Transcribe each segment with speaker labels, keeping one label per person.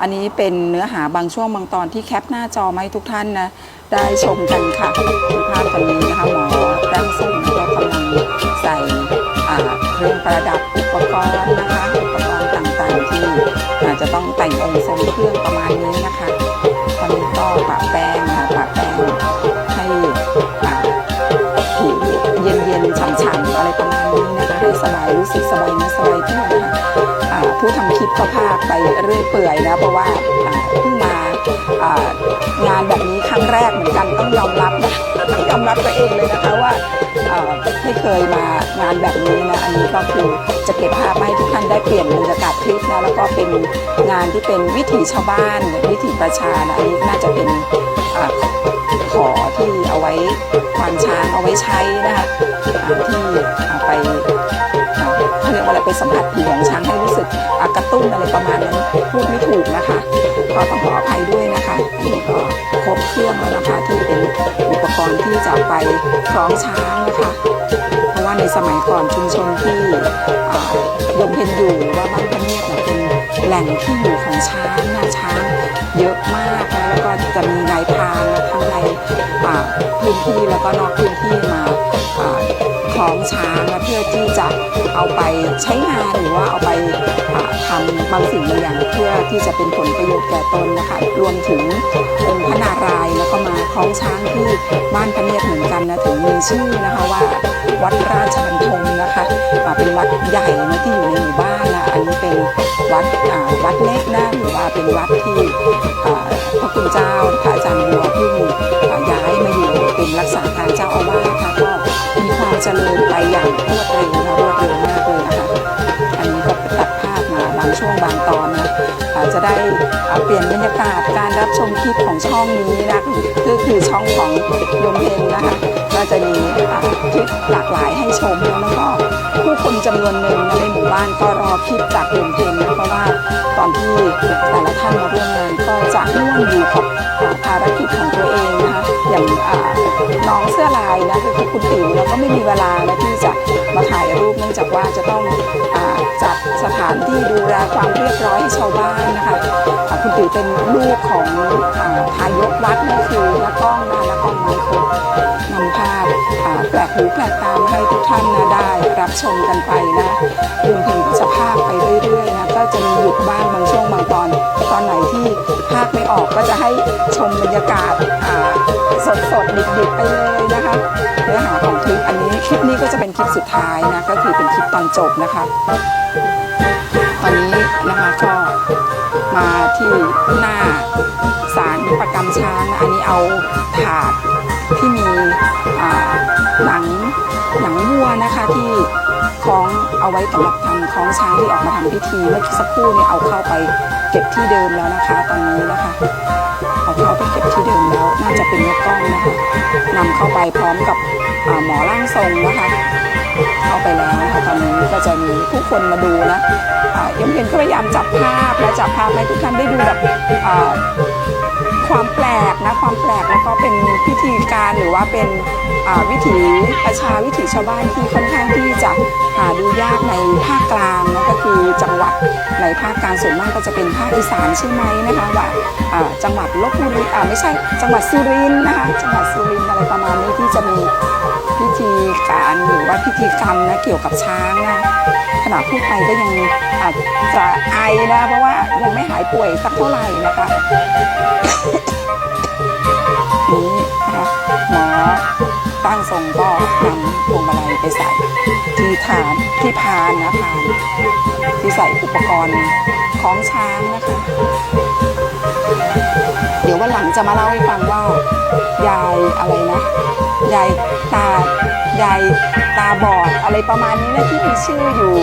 Speaker 1: อันนี้เป็นเนื้อหาบางช่วงบางตอนที่แคปหน้าจอมาให้ทุกท่านนะ ได้ชมกันค่ะดูภาพตอนนี้นะคะหมอร่างทรงก็กำลังใส่เครื่องประดับอุปกรณ์นะคะอุปกรณ์ต่างๆ ที่อาจจะต้องแต่งองค์ทรงเครื่องประมาณนี้นะคะตอนนี้ก็ปะแป้งนะคะปะแป้งให้ผิวเย็นๆฉ่ำๆอะไรประมาณนี้นะคะให้สบายรู้สึกสบายนื้อสบาย ผู้ทำคลิปก็พาไปเรื่อยเปื่อยนะเพราะว่าเพิ่งมางานแบบนี้ครั้งแรกเหมือนกันต้องยอมรับนะต้องยอมรับตัวเองเลยนะคะว่าไม่เคยมางานแบบนี้นะอันนี้ก็คือจะเก็บภาพให้ทุกท่านได้เปลี่ยนบรรยากาศคลิปนะแล้วก็เป็นงานที่เป็นวิถีชาวบ้าน วิถีประชานะอันนี้น่าจะเป็นอขอที่เอาไว้ควานช้างเอาไว้ใช้นะคะที่ไป เขาเรียกว่าอะไรไปสัมผัสผิวของช้างให้รู้สึกกระตุ้นอะไรประมาณนั้นพูดไม่ถูกนะคะก็ต้องขออภัยด้วยนะคะอันนี้ก็ครบเครื่องแล้วนะคะที่เป็นอุปกรณ์ที่จะไปคล้องช้างนะคะเพราะว่าในสมัยก่อนชุมชนที่ยมเพนอยู่หรือว่าบ้านพะเนียดเนี่ยเป็นแหล่งที่อยู่ของช้างนะช้างเยอะมากนะแล้วก็จะมีนายพรานทั้งในอ่าพื้นที่แล้วก็นอกพื้นที่มา อ่าคลองช้างนะเพื่อที่จะเอาไปใช้งานหรือว่าเอาไปทำบางสิ่งบางอย่างเพื่อที่จะเป็นผลประโยชน์แก่ตนนะคะรวมถึงองค์พระนารายณ์แล้วก็มาคล้องช้างที่บ้านพระเนียดเหมือนกันนะถึงมีชื่อนะคะว่าวัดราชบันทมนะคะเป็นวัดใหญ่นะที่อยู่ในหมู่บ้านนะอันนี้เป็นวัดวัดเล็กนะหรือว่าเป็นวัดที่พระคุณเจ้าพระอาจารย์บัวเพิ่งย้ายมาอยู่เป็นรักษาการเจ้าอาวาสค่ะ เจริญไปอย่างรวดเร็วนะรวดเร็วมากเลยนะคะอันนี้ก็ตัดภาพมาบางช่วงบางตอนนะอาจจะได้อ่าเปลี่ยนบรรยากาศการรับชมคลิปของช่องนี้นะก็คือช่องของยมเพนนะคะก็จะมีคลิปหลากหลายให้ชมแล้วก็ผู้คนจำนวนหนึ่งในหมู่บ้านก็รอคลิปจากยมเพนนะเพราะว่าตอนที่แต่ละท่านมาร่วมงานก็จะร่วมอยู่กับภารกิจของตัวเองนะคะอย่างน้อง คุณติ๋วเราก็ไม่มีเวลาและที่จะมาถ่ายรูปเนื่องจากว่าจะต้องอจัดสถานที่ดูแลความเรียบร้อยให้ชาวบ้านนะคะคุณติ๋วเป็นลูกของอาทายกวัดนั่นคือนักก้องนะนักก้องไมโคนนำภาพแปลกหูแปลกตามาให้ทุกท่านนะได้ รับชมกันไปนะรวมถึงสภาพไปเรื่อยๆนะก็จะมีหยุดบ้างบางช่วงบางตอน ตอนไหนที่ภาคไม่ออกก็จะให้ชมบรรยากาศสดสดๆดิบๆไปเลยนะคะเนื้อหาของคลิปอันนี้คลิปนี้ก็จะเป็นคลิปสุดท้ายนะก็คือเป็นคลิปตอนจบนะคะ ตอนนี้นะคะก็มาที่หน้า ไว้สำหรับทำคล้องช้างที่ออกมาทำพิธีเมื่อสักครู่เนี่ยเอาเข้าไปเก็บที่เดิมแล้วนะคะ ตอนนี้นะคะเอาเข้าไปเก็บที่เดิมแล้วน่าจะเป็นนกกล้องนะคะนำเข้าไปพร้อมกับหมอร่างทรงนะคะเข้าไปแล้วนะคะตอนนี้ก็จะมีผู้คนมาดูนะอ่ายังเห็นก็พยายามจับภาพและจับภาพให้ทุกท่านได้ดูแบบความแปลกนะ ความแปลกแล้วก็เป็นพิธีการหรือว่าเป็นวิถีประชาวิถีชาวบ้านที่ค่อนข้างที่จะหาดูยากในภาคกลางนะก็คือจังหวัดในภาคกลางส่วนมากก็จะเป็นภาคอีสานใช่ไหมนะคะว่าจังหวัดลบบุรีอ่าไม่ใช่จังหวัดสุรินทร์นะคะจังหวัดสุรินทร์อะไรประมาณนี้ที่จะมีพิธีการหรือว่าพิธีกรรมนะเกี่ยวกับช้างนะขณะพูดไปก็ยังอาจจะไอนะเพราะว่ายังไม่หายป่วยสักเท่าไหร่นะคะนี้นะคะหมอตั้งทรงก็นำพวงมาลัยไปใส่ ที่ฐานที่พานนะพานที่ใส่อุปกรณ์ของช้างนะคะ เดี๋ยววันหลังจะมาเล่าให้ฟังว่ายายอะไรนะยายตายายตาบอดอะไรประมาณนี้นะที่มีชื่ออยู่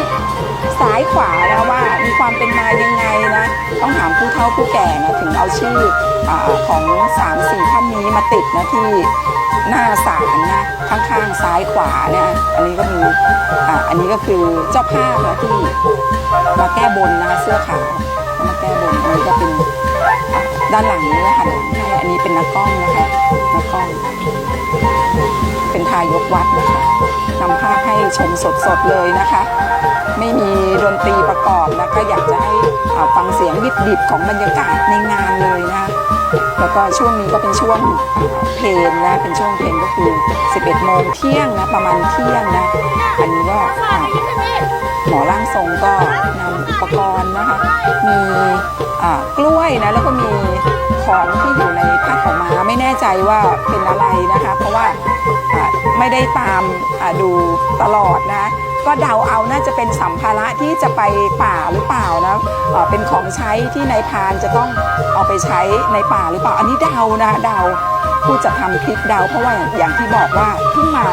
Speaker 1: ซ้ายขวานะว่ามีความเป็นมายังไงนะ ต้องถามผู้เฒ่าผู้แก่นะถึงเอาชื่ออของสามสี่ท่านนี้มาติดนะที่หน้าศาลนะข้างๆซ้ายขวาเนี่ยอันนี้ก็มีออันนี้ก็คือเจ้าภาพนะที่มาแก้บนนะคะเสื้อขาวมาแก้บนอันนี้ก็เป็น ด้านหลังนี้หันหลังให้อันนี้เป็นนักกล้องนะคะนักกล้อง เป็นทายกวัดนะคะนำภาพให้ชมสดๆเลยนะคะ ไม่มีดนตรีประกอบแล้วก็อยากจะให้ฟังเสียงดิบๆของบรรยากาศในงานเลยนะคะ แล้วก็ช่วงนี้ก็เป็นช่วงเพนนะ เป็นช่วงเพนก็คือ 11 โมงเที่ยงนะ ประมาณเที่ยงนะ อันนี้ก็อ่าหมอร่างทรงก็นำอุปกรณ์นะคะ มีกล้วยนะ แล้วก็มีของที่อยู่ในผ้าขาวม้าไม่แน่ใจว่าเป็นอะไรนะคะ เพราะว่า ไม่ได้ตามดูตลอดนะก็เดาเอาน่าจะเป็นสัมภาระที่จะไปป่าหรือเปล่านะเป็นของใช้ที่นายพานจะต้องเอาไปใช้ในป่าหรือเปล่า อันนี้เดานะเดาผู้จะทำคลิปเดาเพราะว่าอย่างที่บอกว่าเพิ่งมา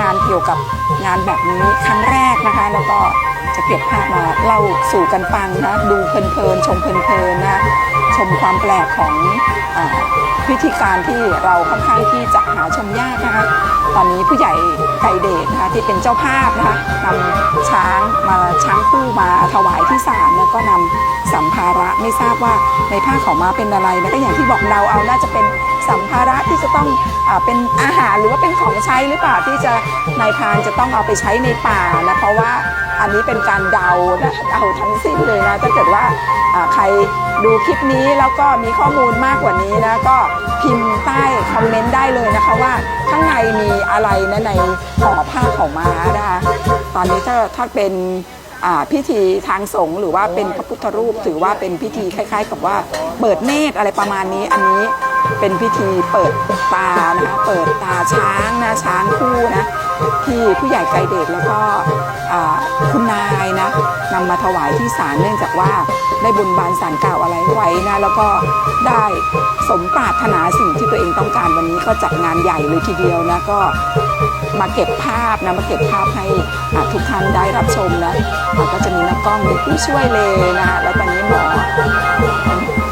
Speaker 1: งานเกี่ยวกับงานแบบนี้ครั้งแรกนะคะแล้วก็ จะเก็บภาพมาเล่าสู่กันฟังนะดูเพลินๆชมเพลินๆนะชมความแปลกของอพิธีการที่เราค่อนข้างที่จะหาชมยากนะคะตอนนี้ผู้ใหญ่ไกเดชนะคะที่เป็นเจ้าภาพนะคะนำช้างมาช้างคู่มาถวายที่ศาลแล้วก็นำสัมภาระไม่ทราบว่าในผ้าขาวม้าเป็นอะไรนะก็อย่างที่บอกเดาเอาน่าจะเป็น สัมภาระที่จะต้องอเป็นอาหารหรือว่าเป็นของใช้หรือเปล่าที่จะนายพรานจะต้องเอาไปใช้ในป่านะเพราะว่าอันนี้เป็นการเดาเดาทั้งสิ้นเลยนะถ้าเกิดว่าใครดูคลิปนี้แล้วก็มีข้อมูลมากกว่านี้นะก็พิมพ์ใต้คอมเมนต์ได้เลยนะคะว่าข้างในมีอะไรนะในห่อผ้าของม้านะคะตอนนี้ถ้าถ้าเป็นพิธีทางสงฆ์หรือว่าเป็นพระพุทธรูป ถือว่าเป็นพิธีคล้าย ๆ กับว่าเปิดเนตรอะไรประมาณนี้อันนี้ เป็นพิธีเปิดตานะคะเปิดตาช้างนะช้างคู่นะที่ผู้ใหญ่ไกรเดชแล้วก็คุณนายนะนำมาถวายที่ศาลเนื่องจากว่าได้บุญบานสารกล่าวอะไรไว้นะแล้วก็ได้สมปรารถนาสิ่งที่ตัวเองต้องการวันนี้ก็จัดงานใหญ่เลยทีเดียวนะก็มาเก็บภาพนะมาเก็บภาพให้ทุกท่านได้รับชมนะอ่าก็จะมีนักกล้องผู้ช่วยเลยนะฮะแล้วตอนนี้หมอ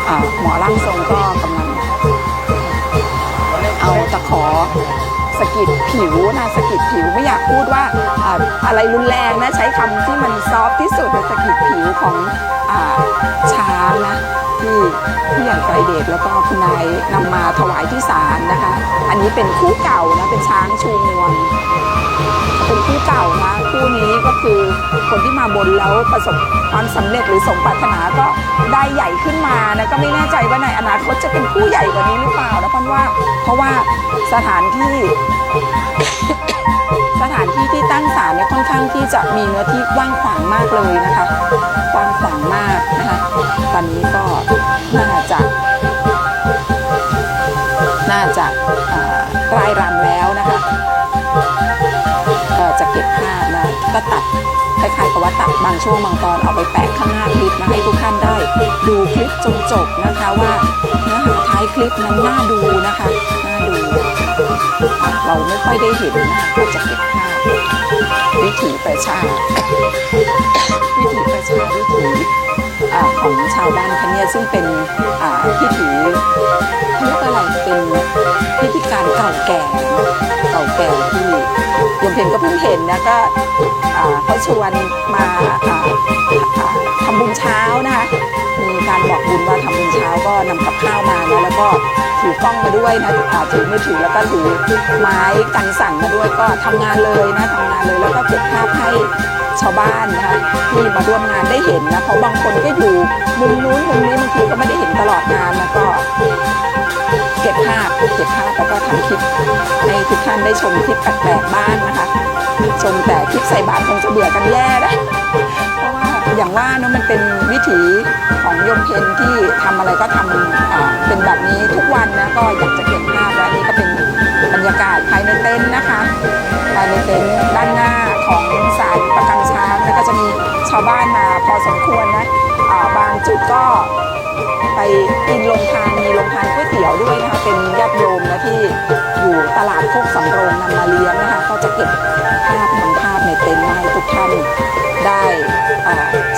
Speaker 1: อหมอร่างทรงก็กำลัง เอาตะขอสกิดผิวนะสกิดผิวไม่อยากพูดว่าอ่าอะไรรุนแรงนะใช้คำที่มันซอฟที่สุดนสกิดผิวของอช้างนะ ที่ผู้ใหญ่ไกรเดชแล้วก็คุณนายนำมาถวายที่ศาลนะคะ อันนี้เป็นคู่เก่านะเป็นช้างชูงวงเป็นคู่เก่านะคู่นี้ก็คือคนที่มาบนแล้วประสบความสำเร็จหรือสมปรารถนาก็ได้ใหญ่ขึ้นมานะก็ไม่แน่ใจว่าในอนาคตจะเป็นคู่ใหญ่กว่านี้หรือเปล่านะเพราะว่าเพราะว่าสถานที่สถานที่ที่ตั้งศาลเนี่ยค่อนข้างที่จะมีเนื้อที่กว้างขวางมากเลยนะคะ นะคะตอนนี้ก็น่าจะ น่าจะรายรำแล้วนะคะก็จะเก็บภาพนะก็ตัดคล้ายๆกับว่าตัดบางช่วงบางตอนเอาไปแปะข้างหน้าคลิปนะให้ทุกท่านได้ดูคลิปจนจบนะคะว่าเนื้อหาท้ายคลิปนั้นน่าดูนะคะน่าดู เราไม่ค่อยได้เห็นนะก็จะเก็บภาพวิถีประชา วิถีประชาวิถี ของชาวบ้านคะเนี่ยซึ่งเป็นอ่าพิถีเรียกว่าอะไรเป็นพิธีการเก่าแก่เก่าแก่ที่ยมเพนก็เพิ่งเห็นนะก็เขาชวนมาอ่าอ่าทำบุญเช้านะคะมีการบอกบุญว่าทำบุญเช้าก็นำกับข้าวมานะแล้วก็ถือกล้องมาด้วยนะถือมือถือแล้วก็ถือไม้กันสั่นมาด้วยก็ทำงานเลยนะทำงานเลยแล้วก็เก็บภาพให้ ชาวบ้านนะคะที่มาร่วมงานได้เห็นนะเพราะบางคนก็อยู่มุมนู้นมุมนี้บางทีก็ไม่ได้เห็นตลอดงานนะก็ เก็บภาพเก็บภาพแล้วก็ทำคลิปให้ทุกท่านได้ชมคลิปแปลกๆบ้างนะคะ ชมแต่คลิปใส่บาตรคงจะเบื่อกันแย่นะเพราะว่าอย่างว่าเนอะมันเป็นวิถีของโยมเพนที่ทำอะไรก็ทำอ่าเป็นแบบนี้ทุกวันนะก็อยากจะเก็บภาพและนี่ก็เป็นบรรยากาศภายในเต็นท์นะคะภายในเต็นท์ด้านหน้าของศาลประกังช้างแล้วก็ะมีชาวบ้านมาพอสมควรนะบางจุดก็ไปกินลงทานมีลงทานก๋วยเตี๋ยวด้วยนะคะเป็นญาติโยมนะที่อยู่ตลาดโคกสำโรงนำมาเลี้ยงนะคะก็จะเก็บภาพนำภาพในเต็นท์ให้ทุกท่านได้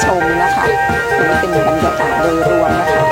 Speaker 1: ชมนะคะนี่เป็นบรรยากาศโดยรวมนะคะ